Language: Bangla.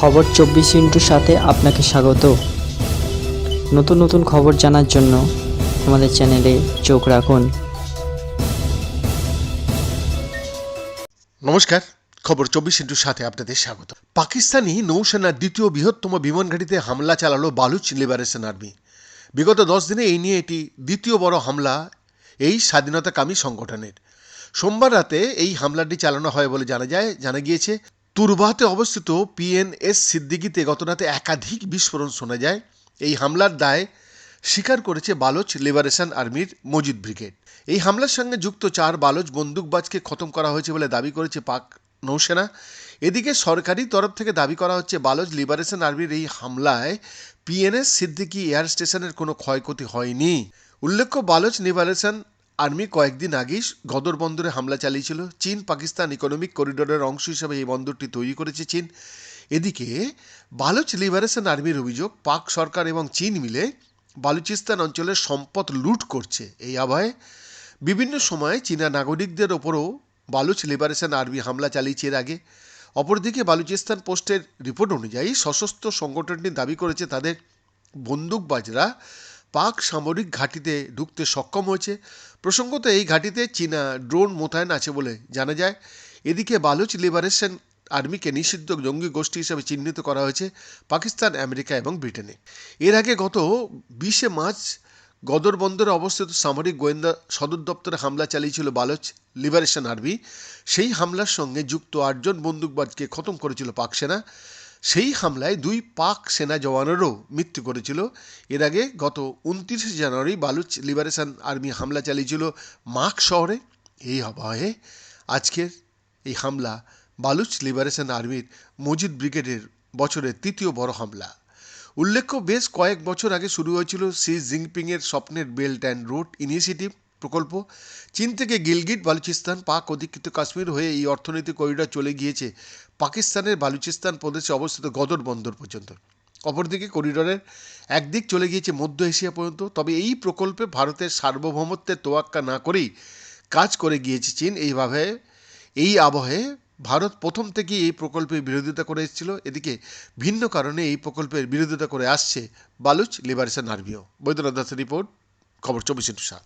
খবর চব্বিশ ইন্টুর সাথে আপনাকে স্বাগত। নতুন নতুন খবর জানার জন্য আমাদের চ্যানেলে চোখ রাখুন। নমস্কার, খবর চব্বিশ ইন্টুর সাথে আপনাদের স্বাগত। পাকিস্তানি নৌসেনার দ্বিতীয় বৃহত্তম বিমান ঘাঁটিতে হামলা চালালো বালুচ লিবারেশন আর্মি। বিগত দশ দিনে এই নিয়ে এটি দ্বিতীয় বড় হামলা এই স্বাধীনতাকামী সংগঠনের। সোমবার রাতে এই হামলাটি চালানো হয় বলে জানা যায়, জানা গিয়েছে তুরবাহতে অবস্থিত পিএনএস সিদ্দিকিতে গতরাতে একাধিক বিস্ফোরণ শোনা যায়। এই হামলার দায় স্বীকার করেছে বালোচ লিবারেশন আর্মির মজিদ ব্রিগেড। এই হামলার সঙ্গে যুক্ত চার বালোচ বন্দুকবাজকে খতম করা হয়েছে বলে দাবি করেছে পাক নৌসেনা। এদিকে সরকারি তরফ থেকে দাবি করা হচ্ছে, বালোচ লিবারেশন আর্মির এই হামলায় পিএনএস সিদ্দিকি এয়ার স্টেশনের কোনো ক্ষয়ক্ষতি হয়নি। উল্লেখ্য, বালোচ লিবারেশন আর্মি কয়েকদিন আগেই গদর বন্দরে হামলা চালিয়েছিল। চীন পাকিস্তান ইকোনমিক করিডোরের অংশ হিসেবে এই বন্দরটি তৈরি করেছে চীন। এদিকে, বালুচ লিবারেশন আর্মির অভিযোগ, পাক সরকার এবং চীন মিলে বালুচিস্তান অঞ্চলের সম্পদ লুট করছে। এই আবহে বিভিন্ন সময়ে চীনা নাগরিকদের ওপরও বালুচ লিবারেশন আর্মি হামলা চালিয়েছে এর আগে। অপরদিকে, বালুচিস্তান পোস্টের রিপোর্ট অনুযায়ী সশস্ত্র সংগঠনটি দাবি করেছে, তাদের বন্দুকবাজরা পাক সামরিক ঘাঁটিতে ঢুকতে সক্ষম হয়েছে। প্রসঙ্গত এই ঘাঁটিতে চীনা ড্রোন মোতায়েন আছে বলে জানা যায়। এদিকে বালুচ লিবারেশন আর্মিকে নিষিদ্ধ জঙ্গি গোষ্ঠী হিসেবে চিহ্নিত করা হয়েছে পাকিস্তান, আমেরিকা এবং ব্রিটেনে। এর আগে গত বিশে মার্চ গদর বন্দরে অবস্থিত সামরিক গোয়েন্দা সদর দপ্তরে হামলা চালিয়েছিল বালোচ লিবারেশন আর্মি। সেই হামলার সঙ্গে যুক্ত আটজন বন্দুকবাজকে খতম করেছিল পাক সেনা। সেই হামলায় দুই পাক সেনা জওয়ানেরও মৃত্যু করেছিল। এর আগে গত উনত্রিশে জানুয়ারি বালুচ লিবারেশন আর্মি হামলা চালিয়েছিল মাক শহরে। এই আবহে আজকের এই হামলা বালুচ লিবারেশন আর্মির মজিদ ব্রিগেডের বছরের তৃতীয় বড় হামলা। উল্লেখ্য, বেশ কয়েক বছর আগে শুরু হয়েছিল শি জিনপিংয়ের স্বপ্নের বেল্ট অ্যান্ড রোড ইনিশিয়েটিভ। প্রকল্প। চীন থেকে গিলগিট, বালুচিস্তান, পাক, অধিকৃত কাশ্মীর হয়ে এই অর্থনৈতিক করিডর চলে গিয়েছে। পাকিস্তানের বালুচিস্তান প্রদেশে অবস্থিত গদর বন্দর পর্যন্ত। অপরদিকে করিডরের একদিক চলে গিয়েছে মধ্য এশিয়া পর্যন্ত। তবে এই প্রকল্পে ভারতের সার্বভৌমত্বের তোয়াক্কা না করেই কাজ করে গিয়েছে চীন। এইভাবে এই আবহে ভারত প্রথম থেকেই এই প্রকল্পের বিরোধিতা করে এসেছিল। এদিকে ভিন্ন কারণে এই প্রকল্পের বিরোধিতা করে আসছে বালুচ লিবারেশন আর্মিও বৈদ্যনাথ দাসের রিপোর্ট, খবর চব্বিশ ইন্টু সাত।